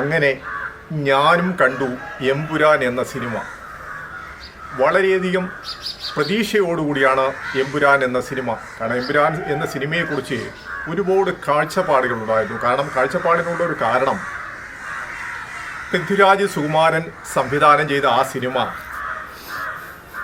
അങ്ങനെ ഞാനും കണ്ടു എമ്പുരാൻ എന്ന സിനിമ. വളരെയധികം പ്രതീക്ഷയോടുകൂടിയാണ് എമ്പുരാൻ എന്ന സിനിമ. കാരണം എമ്പുരാൻ എന്ന സിനിമയെക്കുറിച്ച് ഒരുപാട് കാഴ്ചപ്പാടുകളുണ്ടായിരുന്നു. കാരണം കാഴ്ചപ്പാടിനുള്ള ഒരു കാരണം പൃഥ്വിരാജ് സുകുമാരൻ സംവിധാനം ചെയ്ത ആ സിനിമ.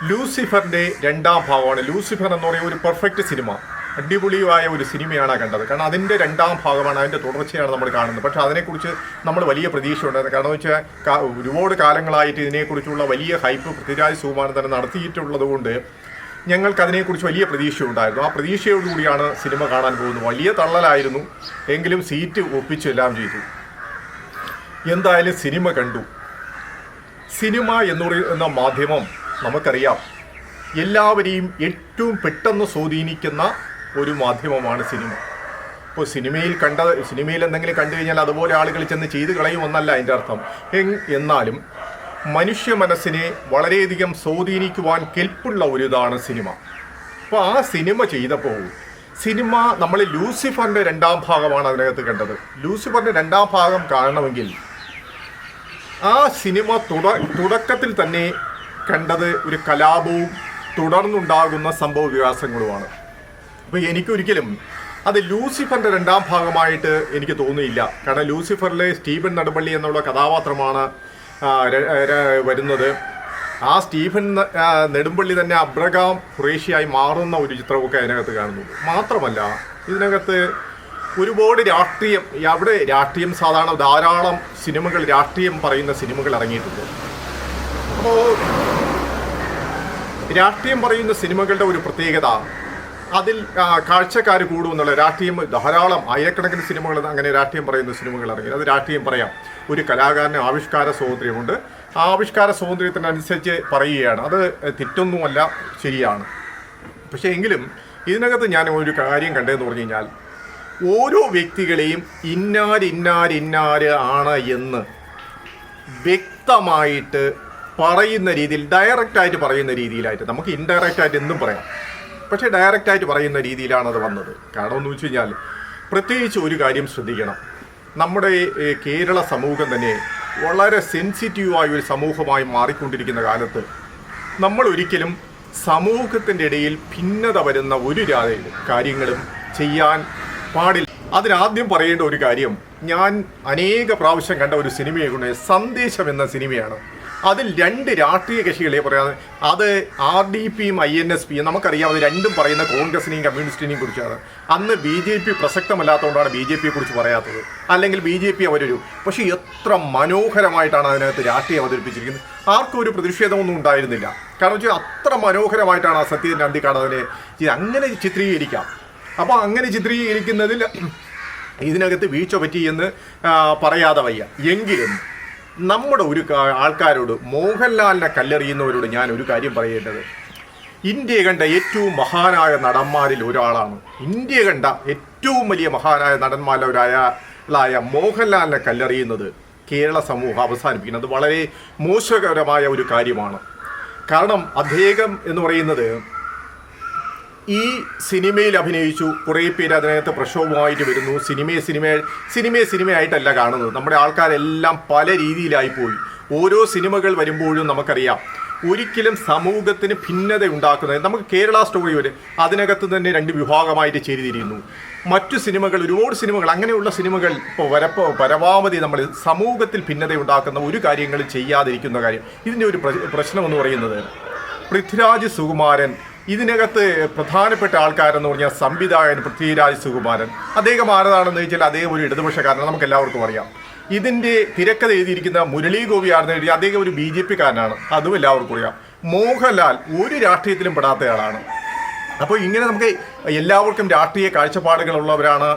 ലൂസിഫറിന്റെ രണ്ടാം ഭാഗമാണ്. ലൂസിഫർ എന്ന് പറയുന്ന ഒരു പെർഫെക്റ്റ് സിനിമ. അടിപൊളിയായ ഒരു സിനിമയാണ് കണ്ടത്. കാരണം അതിന്റെ രണ്ടാം ഭാഗമാണ് അതിന്റെ തുടർച്ചയാണ് നമ്മൾ കാണുന്നത്. പക്ഷേ അതിനെക്കുറിച്ച് നമ്മൾ വലിയ പ്രതീക്ഷ ഉണ്ടായിരുന്നു. കാരണം വെച്ചാൽ ഒരുപാട് കാലങ്ങളായിട്ട് ഇതിനെക്കുറിച്ചുള്ള വലിയ ഹൈപ്പ് പൃഥ്വിരാജ് സുകുമാരൻ തന്നെ നടത്തിയിട്ടുള്ളത് കൊണ്ട് ഞങ്ങൾക്ക് അതിനെക്കുറിച്ച് വലിയ പ്രതീക്ഷയുണ്ടായിരുന്നു ആ പ്രതീക്ഷയോടുകൂടിയാണ് സിനിമ കാണാൻ പോകുന്നത്. വലിയ തള്ളലായിരുന്നു. എങ്കിലും സീറ്റ് ഒപ്പിച്ചെല്ലാം ചെയ്തു. എന്തായാലും സിനിമ കണ്ടു. സിനിമ എന്ന് പറയുന്ന മാധ്യമം നമുക്കറിയാം. എല്ലാവരെയും ഏറ്റവും പെട്ടെന്ന് സ്വാധീനിക്കുന്ന ഒരു മാധ്യമമാണ് സിനിമ. ഇപ്പോൾ സിനിമയിൽ കണ്ട സിനിമയിൽ എന്തെങ്കിലും കണ്ടു കഴിഞ്ഞാൽ അതുപോലെ ആളുകൾ ചെന്ന് ചെയ്ത് കളയുമെന്നല്ല അതിന്റെ അർത്ഥം. എന്നാലും മനുഷ്യ മനസ്സിനെ വളരെയധികം സ്വാധീനിക്കുവാൻ കെൽപ്പുള്ള ഒരു ഇതാണ് സിനിമ. അപ്പോൾ ആ സിനിമ ചെയ്തപ്പോൾ സിനിമ നമ്മൾ ലൂസിഫറിന്റെ രണ്ടാം ഭാഗമാണ് അതിനകത്ത് കണ്ടത്. ലൂസിഫറിന്റെ രണ്ടാം ഭാഗം കാണണമെങ്കിൽ ആ സിനിമ തുട തുടക്കത്തിൽ തന്നെ കണ്ടത് ഒരു കലാപവും തുടർന്നുണ്ടാകുന്ന സംഭവ വികാസങ്ങളുമാണ്. അപ്പോൾ എനിക്കൊരിക്കലും അത് ലൂസിഫറിന്റെ രണ്ടാം ഭാഗമായിട്ട് എനിക്ക് തോന്നിയില്ല കാരണം ലൂസിഫറിലെ സ്റ്റീഫൻ നടുപള്ളി എന്നുള്ള കഥാപാത്രമാണ് വരുന്നത്. ആ സ്റ്റീഫൻ നെടുമ്പള്ളി തന്നെ അബ്രഹാം ഖുറേഷ്യായി മാറുന്ന ഒരു ചിത്രമൊക്കെ അതിനകത്ത് കാണുന്നു. മാത്രമല്ല ഇതിനകത്ത് ഒരുപാട് രാഷ്ട്രീയം അവിടെ രാഷ്ട്രീയം സാധാരണ ധാരാളം സിനിമകൾ രാഷ്ട്രീയം പറയുന്ന സിനിമകൾ ഇറങ്ങിയിട്ടുണ്ട് അപ്പോൾ രാഷ്ട്രീയം പറയുന്ന സിനിമകളുടെ ഒരു പ്രത്യേകത അതിൽ കാഴ്ചക്കാർ കൂടുമെന്നുള്ള രാഷ്ട്രീയം ധാരാളം ആയിരക്കണക്കിന് സിനിമകൾ അങ്ങനെ രാഷ്ട്രീയം പറയുന്ന സിനിമകൾ ഇറങ്ങി. അത് രാഷ്ട്രീയം പറയാം. ഒരു കലാകാരന് ആവിഷ്കാര സ്വാതന്ത്ര്യമുണ്ട്. ആ ആവിഷ്കാര സ്വാതന്ത്ര്യത്തിനനുസരിച്ച് പറയുകയാണ്. അത് തെറ്റൊന്നുമല്ല ശരിയാണ്. പക്ഷേ എങ്കിലും ഇതിനകത്ത് ഞാൻ ഒരു കാര്യം കണ്ടതെന്ന് പറഞ്ഞു കഴിഞ്ഞാൽ ഓരോ വ്യക്തികളെയും ഇന്നാര് ഇന്നാര് ഇന്നാര് ആണ് എന്ന് വ്യക്തമായിട്ട് പറയുന്ന രീതിയിൽ ഡയറക്റ്റായിട്ട് പറയുന്ന രീതിയിലായിട്ട് നമുക്ക് ഇൻഡയറക്റ്റായിട്ട് എന്തും പറയാം. പക്ഷേ ഡയറക്റ്റ് ആയിട്ട് പറയുന്ന രീതിയിലാണ് അത് വന്നത്. കാരണം എന്ന് വെച്ച് കഴിഞ്ഞാൽ പ്രത്യേകിച്ച് ഒരു കാര്യം ശ്രദ്ധിക്കണം. നമ്മുടെ കേരള സമൂഹം തന്നെ വളരെ സെൻസിറ്റീവായ ഒരു സമൂഹമായി മാറിക്കൊണ്ടിരിക്കുന്ന കാലത്ത് നമ്മൾ ഒരിക്കലും സമൂഹത്തിന്റെ ഇടയിൽ ഭിന്നത വരുന്ന ഒരു കാര്യങ്ങളും ചെയ്യാൻ പാടില്ല. അതിനാദ്യം പറയേണ്ട ഒരു കാര്യം ഞാൻ അനേക പ്രാവശ്യം കണ്ട ഒരു സിനിമയാണ് സന്ദേശം എന്ന സിനിമയാണ്. അതിൽ രണ്ട് രാഷ്ട്രീയ കക്ഷികളെ പറയാതെ അത് ആർ ഡി പിയും ഐ എൻ എസ് പിയും നമുക്കറിയാം അത് രണ്ടും പറയുന്ന കോൺഗ്രസിനെയും കമ്മ്യൂണിസ്റ്റിനെയും കുറിച്ചാണ്. അന്ന് ബി ജെ പി പ്രസക്തമല്ലാത്തതുകൊണ്ടാണ് ബി ജെ പിയെ കുറിച്ച് പറയാത്തത്. അല്ലെങ്കിൽ ബി ജെ പി അവരൊരു പക്ഷേ എത്ര മനോഹരമായിട്ടാണ് അതിനകത്ത് രാഷ്ട്രീയം അവതരിപ്പിച്ചിരിക്കുന്നത്. ആർക്കും ഒരു പ്രതിഷേധമൊന്നും ഉണ്ടായിരുന്നില്ല. കാരണം വെച്ചാൽ അത്ര മനോഹരമായിട്ടാണ് ആ സത്യൻ അന്തിക്കാട് അതിനെ അങ്ങനെ ചിത്രീകരിക്കാം. അപ്പോൾ അങ്ങനെ ചിത്രീകരിക്കുന്നതിൽ ഇതിനകത്ത് വീഴ്ച പറ്റി എന്ന് ആ, പറയാതെ വയ്യ. എങ്കിലും നമ്മുടെ ഒരു ആൾക്കാരോട് മോഹൻലാലിനെ കല്ലെറിയുന്നവരോട് ഞാൻ ഒരു കാര്യം പറയേണ്ടത്. ഇന്ത്യ കണ്ട ഏറ്റവും മഹാനായ നടന്മാരിൽ ഒരാളാണ്. ഇന്ത്യ കണ്ട ഏറ്റവും വലിയ മഹാനായ നടന്മാരൊരായ മോഹൻലാലിനെ കല്ലെറിയുന്നത് കേരള സമൂഹം അവസാനിപ്പിക്കുന്നത് വളരെ മോശകരമായ ഒരു കാര്യമാണ്. കാരണം അദ്ദേഹം എന്ന് പറയുന്നത് ഈ സിനിമയിൽ അഭിനയിച്ചു. കുറേ പേര് അതിനകത്ത് പ്രക്ഷോഭമായിട്ട് വരുന്നു. സിനിമയെ സിനിമ സിനിമയെ സിനിമയായിട്ടല്ല കാണുന്നത്. നമ്മുടെ ആൾക്കാരെല്ലാം പല രീതിയിലായി പോയി. ഓരോ സിനിമകൾ വരുമ്പോഴും നമുക്കറിയാം. ഒരിക്കലും സമൂഹത്തിന് ഭിന്നത ഉണ്ടാക്കുന്നത് നമുക്ക് കേരള സ്റ്റോറി വരെ അതിനകത്ത് തന്നെ രണ്ട് വിഭാഗമായിട്ട് ചേരിതിരിക്കുന്നു. മറ്റു സിനിമകൾ ഒരുപാട് സിനിമകൾ അങ്ങനെയുള്ള സിനിമകൾ ഇപ്പോൾ വരപ്പോ പരമാവധി നമ്മൾ സമൂഹത്തിൽ ഭിന്നത ഉണ്ടാക്കുന്ന ഒരു കാര്യങ്ങളും ചെയ്യാതിരിക്കുന്ന കാര്യം. ഇതിന്റെ ഒരു പ്രശ്നമെന്ന് പറയുന്നത് പൃഥ്വിരാജ് സുകുമാരൻ ഇതിനകത്ത് പ്രധാനപ്പെട്ട ആൾക്കാരെന്ന് പറഞ്ഞാൽ സംവിധായകൻ പൃഥ്വിരാജ് സുകുമാരൻ. അദ്ദേഹം ആരതാണെന്ന് ചോദിച്ചാൽ അദ്ദേഹം ഒരു ഇടതുപക്ഷക്കാരനാണ്. നമുക്ക് എല്ലാവർക്കും അറിയാം. ഇതിന്റെ തിരക്കഥ എഴുതിയിരിക്കുന്ന മുരളി ആരെന്ന് എഴുതി അദ്ദേഹം ഒരു ബി ജെ പിക്കാരനാണ്. അതും എല്ലാവർക്കും അറിയാം. മോഹൻലാൽ ഒരു രാഷ്ട്രീയത്തിലും പെടാത്തയാളാണ്. അപ്പോൾ ഇങ്ങനെ നമുക്ക് എല്ലാവർക്കും രാഷ്ട്രീയ കാഴ്ചപ്പാടുകളുള്ളവരാണ്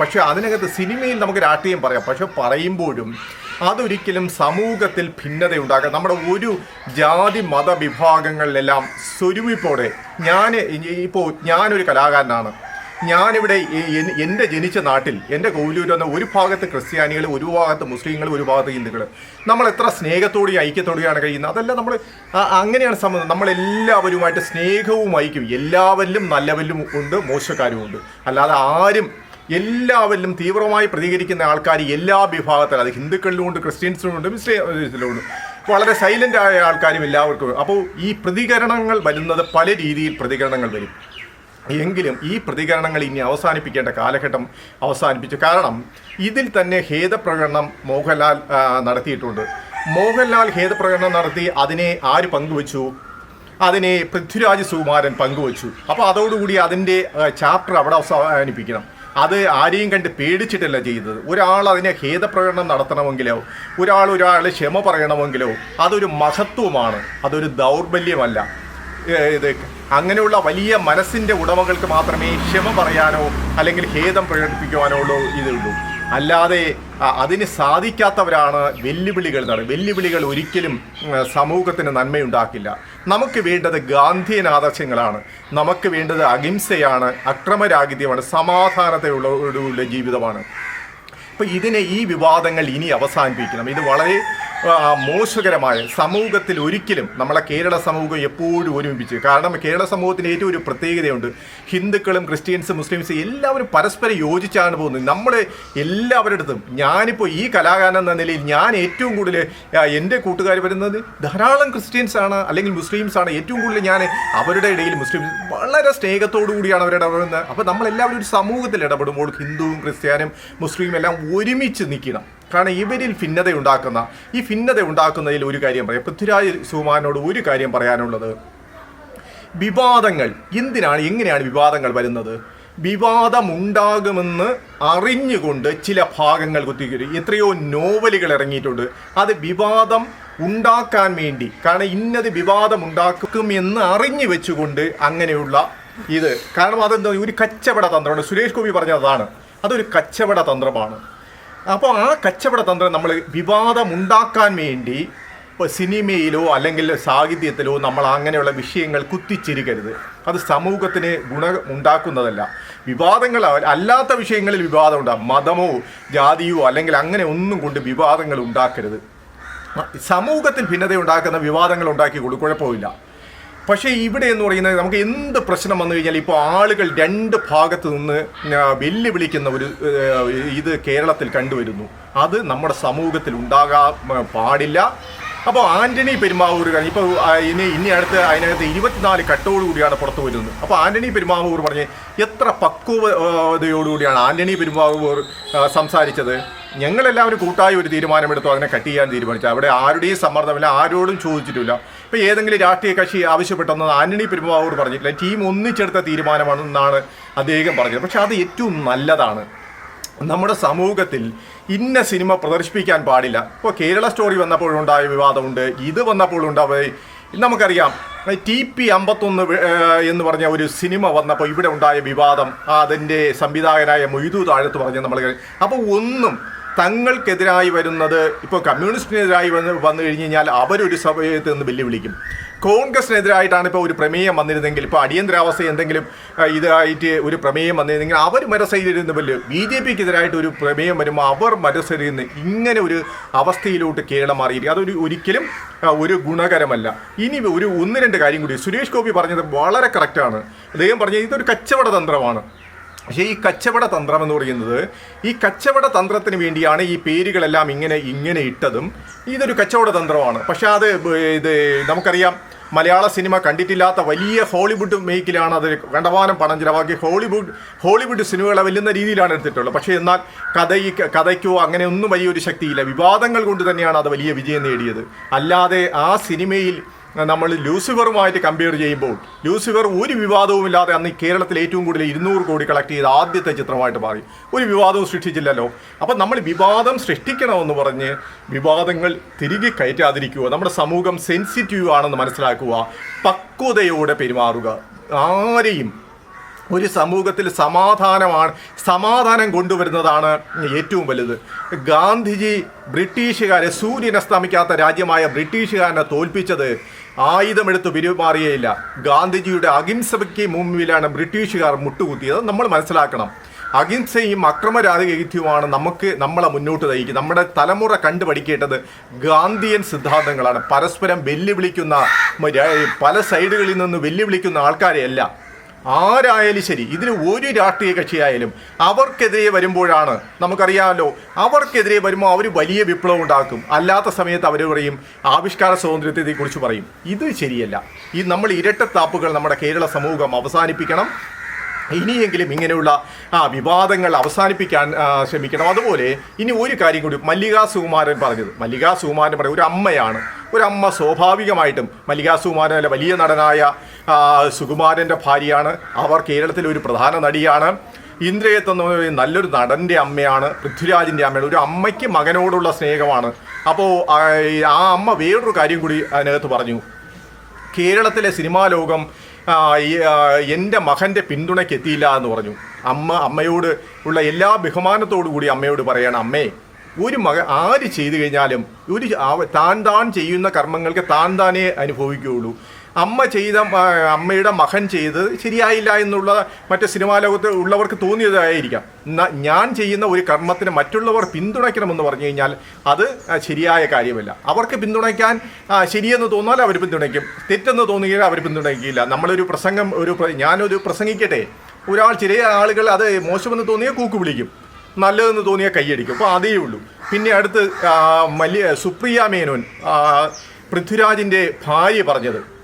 പക്ഷേ അതിനകത്ത് സിനിമയിൽ നമുക്ക് രാഷ്ട്രീയം പറയാം. പക്ഷെ പറയുമ്പോഴും അതൊരിക്കലും സമൂഹത്തിൽ ഭിന്നത നമ്മുടെ ഒരു ജാതി മത വിഭാഗങ്ങളിലെല്ലാം സ്വരുമിപ്പോടെ ഞാൻ ഇപ്പോൾ ഞാനൊരു കലാകാരനാണ്. ഞാനിവിടെ എന്റെ ജനിച്ച നാട്ടിൽ എന്റെ കോലൂർ എന്ന ഒരു ഭാഗത്ത് ക്രിസ്ത്യാനികൾ ഒരു ഭാഗത്ത് മുസ്ലിങ്ങൾ ഒരു ഭാഗത്ത് ഹിന്ദുക്കൾ. നമ്മൾ എത്ര സ്നേഹത്തോടെയും ഐക്യത്തോടെയാണ് കഴിയുന്നത്. അതല്ല നമ്മൾ അങ്ങനെയാണ് സംബന്ധം. നമ്മളെല്ലാവരുമായിട്ട് സ്നേഹവും ഐക്യവും എല്ലാവരിലും നല്ലവരിലും ഉണ്ട് മോശക്കാരും ഉണ്ട്. അല്ലാതെ ആരും എല്ലാവരിലും തീവ്രമായി പ്രതികരിക്കുന്ന ആൾക്കാർ എല്ലാ വിഭാഗത്തിലും അത് ഹിന്ദുക്കളിലുമുണ്ട് ക്രിസ്ത്യൻസിലുമുണ്ട് മുസ്ലിംസിലുമുണ്ട് വളരെ സൈലന്റ് ആയ ആൾക്കാരും എല്ലാവർക്കും. അപ്പോൾ ഈ പ്രതികരണങ്ങൾ വരുന്നത് പല രീതിയിൽ പ്രതികരണങ്ങൾ വരും. എങ്കിലും ഈ പ്രതികരണങ്ങൾ ഇനി അവസാനിപ്പിക്കേണ്ട കാലഘട്ടം അവസാനിപ്പിച്ചു. കാരണം ഇതിൽ തന്നെ ഖേദപ്രകടനം മോഹൻലാൽ നടത്തിയിട്ടുണ്ട്. മോഹൻലാൽ ഖേദപ്രകടനം നടത്തി അതിനെ ആര് പങ്കുവച്ചു? അതിനെ പൃഥ്വിരാജ് സുകുമാരൻ പങ്കുവച്ചു. അപ്പോൾ അതോടുകൂടി അതിന്റെ ചാപ്റ്റർ അവിടെ അവസാനിപ്പിക്കണം. അത് ആരെയും കണ്ട് പേടിച്ചിട്ടല്ല ചെയ്തത് ഒരാൾ അതിനെ ഖേദപ്രകടനം നടത്തണമെങ്കിലോ ഒരാൾ ഒരാളെ ക്ഷമ പറയണമെങ്കിലോ അതൊരു മഹത്വമാണ് അതൊരു ദൗർബല്യമല്ല. ഇത് അങ്ങനെയുള്ള വലിയ മനസ്സിന്റെ ഉടമകൾക്ക് മാത്രമേ ക്ഷമ പറയാനോ അല്ലെങ്കിൽ ഖേദം പ്രകടിപ്പിക്കുവാനോ ഉള്ളൂ ഇതുള്ളൂ. അല്ലാതെ അതിന് സാധിക്കാത്തവരാണ് വെല്ലുവിളികൾ നട വെല്ലുവിളികൾ ഒരിക്കലും സമൂഹത്തിന് നന്മയുണ്ടാക്കില്ല. നമുക്ക് വേണ്ടത് ഗാന്ധിയൻ ആദർശങ്ങളാണ്. നമുക്ക് വേണ്ടത് അഹിംസയാണ് അക്രമരാഹിത്യമാണ് സമാധാനത്തിലുള്ള ജീവിതമാണ്. അപ്പോൾ ഇതിനെ ഈ വിവാദങ്ങൾ ഇനി അവസാനിപ്പിക്കണം. ഇത് വളരെ മോശകരമായ സമൂഹത്തിൽ ഒരിക്കലും നമ്മളെ കേരള സമൂഹം എപ്പോഴും ഒരുമിപ്പിച്ച്. കാരണം കേരള സമൂഹത്തിന് ഏറ്റവും ഒരു പ്രത്യേകതയുണ്ട്. ഹിന്ദുക്കളും ക്രിസ്ത്യൻസും മുസ്ലിംസും എല്ലാവരും പരസ്പരം യോജിച്ചാണ് പോകുന്നത്. നമ്മൾ എല്ലാവരുടെ അടുത്തും ഞാനിപ്പോൾ ഈ കലാകാരൻ എന്ന നിലയിൽ ഞാൻ ഏറ്റവും കൂടുതൽ എന്റെ കൂട്ടുകാർ വരുന്നത് ധാരാളം ക്രിസ്ത്യൻസ് ആണ് അല്ലെങ്കിൽ മുസ്ലിംസ് ആണ് ഏറ്റവും കൂടുതൽ ഞാൻ അവരുടെ ഇടയിൽ മുസ്ലിം വളരെ സ്നേഹത്തോടു കൂടിയാണ് അവരുടെ ഇടപെടുന്നത് അപ്പോൾ നമ്മളെല്ലാവരും ഒരു സമൂഹത്തിൽ ഇടപെടുമ്പോൾ ഹിന്ദുവും ക്രിസ്ത്യാനും മുസ്ലിം എല്ലാം ഒരുമിച്ച് നിൽക്കണം. കാരണം ഇവരിൽ ഭിന്നത ഉണ്ടാക്കുന്ന ഈ ഭിന്നത ഉണ്ടാക്കുന്നതിൽ ഒരു കാര്യം പറയാം. പൃഥ്വിരാജ് സുമാനോട് ഒരു കാര്യം പറയാനുള്ളത്. വിവാദങ്ങൾ എന്തിനാണ് എങ്ങനെയാണ് വിവാദങ്ങൾ വരുന്നത്? വിവാദമുണ്ടാകുമെന്ന് അറിഞ്ഞുകൊണ്ട് ചില ഭാഗങ്ങൾ കുത്തിക്കരി എത്രയോ നോവലുകൾ ഇറങ്ങിയിട്ടുണ്ട്. അത് വിവാദം ഉണ്ടാക്കാൻ വേണ്ടി കാരണം ഇന്നത് വിവാദം ഉണ്ടാക്കും എന്ന് അറിഞ്ഞു വെച്ചുകൊണ്ട് അങ്ങനെയുള്ള ഇത്. കാരണം അതെന്താ ഒരു കച്ചവട തന്ത്രമാണ്. സുരേഷ് ഗോപി പറഞ്ഞതാണ്. അതൊരു കച്ചവട തന്ത്രമാണ്. അപ്പോൾ ആ കച്ചവട തന്ത്രം നമ്മൾ വിവാദമുണ്ടാക്കാൻ വേണ്ടി ഇപ്പോൾ സിനിമയിലോ അല്ലെങ്കിൽ സാഹിത്യത്തിലോ നമ്മൾ അങ്ങനെയുള്ള വിഷയങ്ങൾ കുത്തിച്ചിരിക്കരുത്. അത് സമൂഹത്തിന് ഗുണം ഉണ്ടാക്കുന്നതല്ല. വിവാദങ്ങൾ അല്ലാത്ത വിഷയങ്ങളിൽ വിവാദം ഉണ്ടാകും മതമോ ജാതിയോ അല്ലെങ്കിൽ അങ്ങനെ ഒന്നും കൊണ്ട് വിവാദങ്ങൾ ഉണ്ടാക്കരുത്. സമൂഹത്തിൽ ഭിന്നത ഉണ്ടാക്കുന്ന വിവാദങ്ങൾ ഉണ്ടാക്കി കൊടുക്കും കുഴപ്പമില്ല. പക്ഷേ ഇവിടെ എന്ന് പറയുന്നത് നമുക്ക് എന്ത് പ്രശ്നം വന്നു കഴിഞ്ഞാൽ ഇപ്പോൾ ആളുകൾ രണ്ട് ഭാഗത്ത് നിന്ന് വെല്ലുവിളിക്കുന്ന ഒരു ഇത് കേരളത്തിൽ കണ്ടുവരുന്നു. അത് നമ്മുടെ സമൂഹത്തിൽ ഉണ്ടാകാൻ പാടില്ല. അപ്പോൾ ആന്റണി പെരുമാവൂർ ഇപ്പോൾ ഇനി ഇനി അടുത്ത് അതിനകത്ത് ഇരുപത്തിനാല് കട്ടോടുകൂടിയാണ് പുറത്തു വരുന്നത്. അപ്പോൾ ആന്റണി പെരുമാവൂർ പറഞ്ഞ് എത്ര പക്വതയോടുകൂടിയാണ് ആന്റണി പെരുമാവൂർ സംസാരിച്ചത്. ഞങ്ങളെല്ലാവരും കൂട്ടായി ഒരു തീരുമാനമെടുത്തു അതിനെ കട്ട് ചെയ്യാൻ തീരുമാനിച്ചു. അവിടെ ആരുടെയും സമ്മർദ്ദമില്ല ആരോടും ചോദിച്ചിട്ടില്ല. ഇപ്പോൾ ഏതെങ്കിലും രാഷ്ട്രീയ കക്ഷി ആവശ്യപ്പെട്ടെന്ന് ആന്റണി പെരുമാവൂർ പറഞ്ഞിട്ടില്ല? ടീം ഒന്നിച്ചെടുത്ത തീരുമാനമാണെന്നാണ് അദ്ദേഹം പറഞ്ഞത്. പക്ഷെ അത് ഏറ്റവും നല്ലതാണ്. നമ്മുടെ സമൂഹത്തിൽ ഇന്ന സിനിമ പ്രദർശിപ്പിക്കാൻ പാടില്ല. ഇപ്പോൾ കേരള സ്റ്റോറി വന്നപ്പോഴുണ്ടായ വിവാദമുണ്ട് ഇത് വന്നപ്പോഴുണ്ടായ നമുക്കറിയാം. ടി പി അമ്പത്തൊന്ന് എന്ന് പറഞ്ഞ ഒരു സിനിമ വന്നപ്പോൾ ഇവിടെ ഉണ്ടായ വിവാദം അതിന്റെ സംവിധായകനായ മൊയ്തു താഴത്ത് പറഞ്ഞ് നമ്മൾ അപ്പോൾ ഒന്നും തങ്ങൾക്കെതിരായി വരുന്നത് ഇപ്പോൾ കമ്മ്യൂണിസ്റ്റിനെതിരായി വന്ന് വന്നു കഴിഞ്ഞ് കഴിഞ്ഞാൽ അവരൊരു സമയത്ത് നിന്ന് വെല്ലുവിളിക്കും. കോൺഗ്രസിനെതിരായിട്ടാണ് ഇപ്പോൾ ഒരു പ്രമേയം വന്നിരുന്നെങ്കിൽ ഇപ്പോൾ അടിയന്തരാവസ്ഥ എന്തെങ്കിലും ഇതായിട്ട് ഒരു പ്രമേയം വന്നിരുന്നെങ്കിൽ അവർ മരസൈലിരുന്ന് വല്ല ബി ജെ പിക്ക് എതിരായിട്ട് ഒരു പ്രമേയം വരുമ്പോൾ അവർ മരസരിന്ന് ഇങ്ങനെ ഒരു അവസ്ഥയിലോട്ട് കേരളം മാറിയിരിക്കും. അതൊരു ഒരിക്കലും ഒരു ഗുണകരമല്ല. ഇനി ഒരു ഒന്ന് രണ്ട് കാര്യം കൂടി സുരേഷ് ഗോപി പറഞ്ഞത് വളരെ കറക്റ്റാണ് അദ്ദേഹം പറഞ്ഞത് ഇതൊരു കച്ചവട തന്ത്രമാണ്. പക്ഷേ ഈ കച്ചവട തന്ത്രം എന്ന് പറയുന്നത് ഈ കച്ചവട തന്ത്രത്തിന് വേണ്ടിയാണ് ഈ പേരുകളെല്ലാം ഇങ്ങനെ ഇങ്ങനെ ഇട്ടതും ഇതൊരു കച്ചവട തന്ത്രമാണ്. പക്ഷേ അത് ഇത് നമുക്കറിയാം മലയാള സിനിമ കണ്ടിട്ടില്ലാത്ത വലിയ ഹോളിവുഡ് മേക്കിലാണ് അത് കണ്ടമാനം പണം ചിലവാക്കി ഹോളിവുഡ് ഹോളിവുഡ് സിനിമകളെ വെല്ലുന്ന രീതിയിലാണ് എടുത്തിട്ടുള്ളത്. പക്ഷേ എന്നാൽ കഥ ഈ കഥയ്ക്കോ അങ്ങനെ ഒന്നും വലിയൊരു ശക്തിയില്ല. വിവാദങ്ങൾ കൊണ്ട് തന്നെയാണ് അത് വലിയ വിജയം നേടിയത്. അല്ലാതെ ആ സിനിമയിൽ നമ്മൾ ലൂസിഫറുമായിട്ട് കമ്പയർ ചെയ്യുമ്പോൾ ലൂസിഫർ ഒരു വിവാദവുമില്ലാതെ അന്ന് കേരളത്തിൽ ഏറ്റവും കൂടുതൽ ഇരുന്നൂറ് കോടി കളക്ട് ചെയ്ത ആദ്യത്തെ ചിത്രമായിട്ട് മാറി. ഒരു വിവാദവും സൃഷ്ടിച്ചില്ലല്ലോ. അപ്പം നമ്മൾ വിവാദം സൃഷ്ടിക്കണമെന്ന് പറഞ്ഞ് വിവാദങ്ങൾ തിരികെ കയറ്റാതിരിക്കുക നമ്മുടെ സമൂഹം സെൻസിറ്റീവ് ആണെന്ന് മനസ്സിലാക്കുക പക്വതയോടെ പെരുമാറുക. ആരെയും ഒരു സമൂഹത്തിൽ സമാധാനമാണ് സമാധാനം കൊണ്ടുവരുന്നതാണ് ഏറ്റവും വലുത്. ഗാന്ധിജി ബ്രിട്ടീഷുകാരെ സൂര്യനസ്തമിക്കാത്ത രാജ്യമായ ബ്രിട്ടീഷുകാരനെ തോൽപ്പിച്ചത് ആയുധമെടുത്ത് പിരുമാറിയേയില്ല ഗാന്ധിജിയുടെ അഹിംസയ്ക്ക് മുമ്പിലാണ് ബ്രിട്ടീഷുകാർ മുട്ടുകുത്തിയത്. നമ്മൾ മനസ്സിലാക്കണം. അഹിംസയും അക്രമരാധികയുമാണ് നമുക്ക് നമ്മളെ മുന്നോട്ട് നയിക്കുക. നമ്മുടെ തലമുറ കണ്ടു പഠിക്കേണ്ടത് ഗാന്ധിയൻ സിദ്ധാന്തങ്ങളാണ്. പരസ്പരം വെല്ലുവിളിക്കുന്ന പല സൈഡുകളിൽ നിന്ന് വെല്ലുവിളിക്കുന്ന ആൾക്കാരെയല്ല. ആരായാലും ശരി ഇതിന് ഒരു രാഷ്ട്രീയ കക്ഷിയായാലും അവർക്കെതിരെ വരുമ്പോഴാണ് നമുക്കറിയാമല്ലോ അവർക്കെതിരെ വരുമ്പോൾ അവർ വലിയ വിപ്ലവം ഉണ്ടാക്കും. അല്ലാത്ത സമയത്ത് അവർ പറയും ആവിഷ്കാര സ്വാതന്ത്ര്യത്തെക്കുറിച്ച് പറയും. ഇത് ശരിയല്ല. ഈ നമ്മൾ ഇരട്ടത്താപ്പുകൾ നമ്മുടെ കേരള സമൂഹം അവസാനിപ്പിക്കണം. ഇനിയെങ്കിലും ഇങ്ങനെയുള്ള ആ വിവാദങ്ങൾ അവസാനിപ്പിക്കാൻ ശ്രമിക്കണം. അതുപോലെ ഇനി ഒരു കാര്യം കൂടി മല്ലികാ സുകുമാരൻ പറഞ്ഞത്. മല്ലികാ സുകുമാരൻ പറഞ്ഞ ഒരു അമ്മയാണ്. ഒരു അമ്മ സ്വാഭാവികമായിട്ടും മല്ലികാ സുകുമാരൻ അല്ല വലിയ നടനായ സുകുമാരന്റെ ഭാര്യയാണ്. അവർ കേരളത്തിലെ ഒരു പ്രധാന നടിയാണ്. ഇന്ദ്രയത്ത് എന്ന് നല്ലൊരു നടന്റെ അമ്മയാണ് പൃഥ്വിരാജിന്റെ അമ്മയാണ്. ഒരു അമ്മയ്ക്ക് മകനോടുള്ള സ്നേഹമാണ്. അപ്പോൾ ആ അമ്മ വേറൊരു കാര്യം കൂടി അതിനകത്ത് പറഞ്ഞു. കേരളത്തിലെ സിനിമാ ലോകം എന്റെ മകന്റെ പിന്തുണയ്ക്ക് എത്തിയില്ല എന്ന് പറഞ്ഞു. അമ്മ അമ്മയോട് ഉള്ള എല്ലാ ബഹുമാനത്തോടു കൂടി അമ്മയോട് പറയണം അമ്മേ ഒരു മക ആര് ചെയ്തു കഴിഞ്ഞാലും ഒരു താൻ താൻ ചെയ്യുന്ന കർമ്മങ്ങൾക്ക് താൻ താനേ അനുഭവിക്കുകയുള്ളൂ. അമ്മ ചെയ്ത അമ്മയുടെ മകൻ ചെയ്തത് ശരിയായില്ല എന്നുള്ള മറ്റ് സിനിമാ ലോകത്ത് ഉള്ളവർക്ക് തോന്നിയതായിരിക്കാം. ഞാൻ ചെയ്യുന്ന ഒരു കർമ്മത്തിന് മറ്റുള്ളവർ പിന്തുണയ്ക്കണമെന്ന് പറഞ്ഞു കഴിഞ്ഞാൽ അത് ശരിയായ കാര്യമല്ല. അവർക്ക് പിന്തുണയ്ക്കാൻ ശരിയെന്ന് തോന്നാൽ അവർ പിന്തുണയ്ക്കും. തെറ്റെന്ന് തോന്നുകയാൽ അവർ പിന്തുണയ്ക്കില്ല. നമ്മളൊരു പ്രസംഗം ഒരു ഞാനൊരു പ്രസംഗിക്കട്ടെ? ഒരാൾ ചില ആളുകൾ അത് മോശമെന്ന് തോന്നിയാൽ കൂക്ക് വിളിക്കും. നല്ലതെന്ന് തോന്നിയാൽ കൈയടിക്കും. അപ്പോൾ അതേ ഉള്ളൂ. പിന്നെ അടുത്ത് വലിയ സുപ്രിയ മേനോൻ പൃഥ്വിരാജിന്റെ ഭാര്യ പറഞ്ഞത്.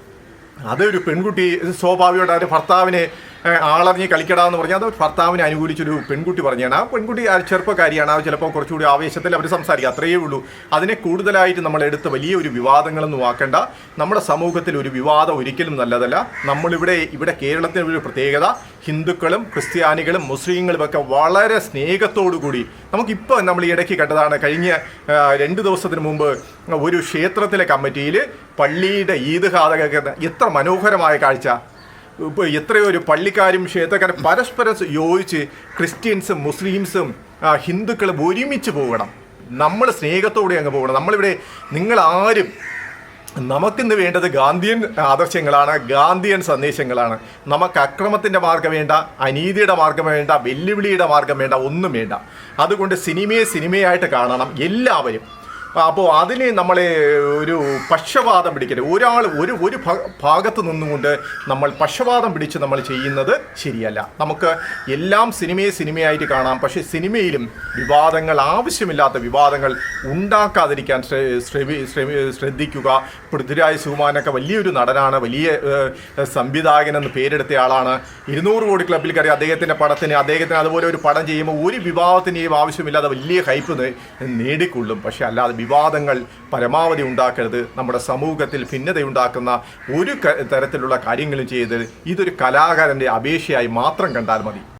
അതൊരു പെൺകുട്ടി സ്വാഭാവികമായിട്ട് അവരുടെ ഭർത്താവിനെ ആളറിഞ്ഞ് കളിക്കടാന്ന് പറഞ്ഞാൽ അത് ഭർത്താവിനെ അനുകൂലിച്ചൊരു പെൺകുട്ടി പറഞ്ഞാണ്. ആ പെൺകുട്ടി ചെറുപ്പക്കാരിയാണ്. ആ ചിലപ്പോൾ കുറച്ചുകൂടി ആവേശത്തിൽ അവർ സംസാരിക്കുക അത്രയേ ഉള്ളൂ. അതിനെ കൂടുതലായിട്ട് നമ്മൾ എടുത്ത് വലിയൊരു വിവാദങ്ങളൊന്നും ആക്കേണ്ട. നമ്മുടെ സമൂഹത്തിൽ ഒരു വിവാദം ഒരിക്കലും നല്ലതല്ല. നമ്മളിവിടെ ഇവിടെ കേരളത്തിന്റെ ഒരു പ്രത്യേകത. ഹിന്ദുക്കളും ക്രിസ്ത്യാനികളും മുസ്ലിങ്ങളും ഒക്കെ വളരെ സ്നേഹത്തോടു കൂടി. നമുക്കിപ്പോൾ നമ്മൾ ഈ ഇടയ്ക്ക് കണ്ടതാണ് കഴിഞ്ഞ രണ്ട് ദിവസത്തിന് മുമ്പ് ഒരു ക്ഷേത്രത്തിലെ കമ്മിറ്റിയിൽ പള്ളിയുടെ ഈദ് ഈദ്ഗാഹൊക്കെ എത്ര മനോഹരമായ കാഴ്ച. എത്രയോ ഒരു പള്ളിക്കാരും ക്ഷേത്രക്കാരും പരസ്പരം യോജിച്ച് ക്രിസ്ത്യൻസും മുസ്ലിംസും ഹിന്ദുക്കളും ഒരുമിച്ച് പോകണം. നമ്മൾ സ്നേഹത്തോടെ അങ്ങ് പോകണം. നമ്മളിവിടെ നിങ്ങൾ ആരും നമുക്കിന്ന് വേണ്ടത് ഗാന്ധിയൻ ആദർശങ്ങളാണ് ഗാന്ധിയൻ സന്ദേശങ്ങളാണ്. നമുക്ക് അക്രമത്തിന്റെ മാർഗം വേണ്ട അനീതിയുടെ മാർഗം വേണ്ട വെല്ലുവിളിയുടെ മാർഗം വേണ്ട ഒന്നും വേണ്ട. അതുകൊണ്ട് സിനിമയെ സിനിമയായിട്ട് കാണണം എല്ലാവരും. അപ്പോൾ അതിന് നമ്മൾ ഒരു പക്ഷപാതം പിടിക്കരുത് ഒരാൾ ഒരു ഒരു ഭാഗത്ത് നിന്നുകൊണ്ട് നമ്മൾ പക്ഷപാതം പിടിച്ച് നമ്മൾ ചെയ്യുന്നത് ശരിയല്ല. നമുക്ക് എല്ലാം സിനിമയെ സിനിമയായിട്ട് കാണാം. പക്ഷേ സിനിമയിലും വിവാദങ്ങൾ ആവശ്യമില്ലാത്ത വിവാദങ്ങൾ ഉണ്ടാക്കാതിരിക്കാൻ ശ്രദ്ധിക്കുക. പൃഥ്വിരാജ് സുകുമാരനൊക്കെ വലിയൊരു നടനാണ്. വലിയ സംവിധായകൻ എന്ന് പേരെടുത്ത ആളാണ്. ഇരുന്നൂറ് കോടി ക്ലബിൽ കയറി അദ്ദേഹത്തിന്റെ പടത്തിന് അദ്ദേഹത്തിന് അതുപോലെ ഒരു പടം ചെയ്യുമ്പോൾ ഒരു വിവാദത്തിന്റെയും ആവശ്യമില്ലാതെ വലിയ ഹൈപ്പ് നേടിക്കൊള്ളും. പക്ഷേ അല്ലാതെ വിവാദങ്ങൾ പരമാവധി ഉണ്ടാക്കരുത്. നമ്മുടെ സമൂഹത്തിൽ ഭിന്നതയുണ്ടാക്കുന്ന ഒരു തരത്തിലുള്ള കാര്യങ്ങളും ചെയ്ത് ഇതൊരു കലാകാരന്റെ അപേക്ഷയായി മാത്രം കണ്ടാൽ മതി.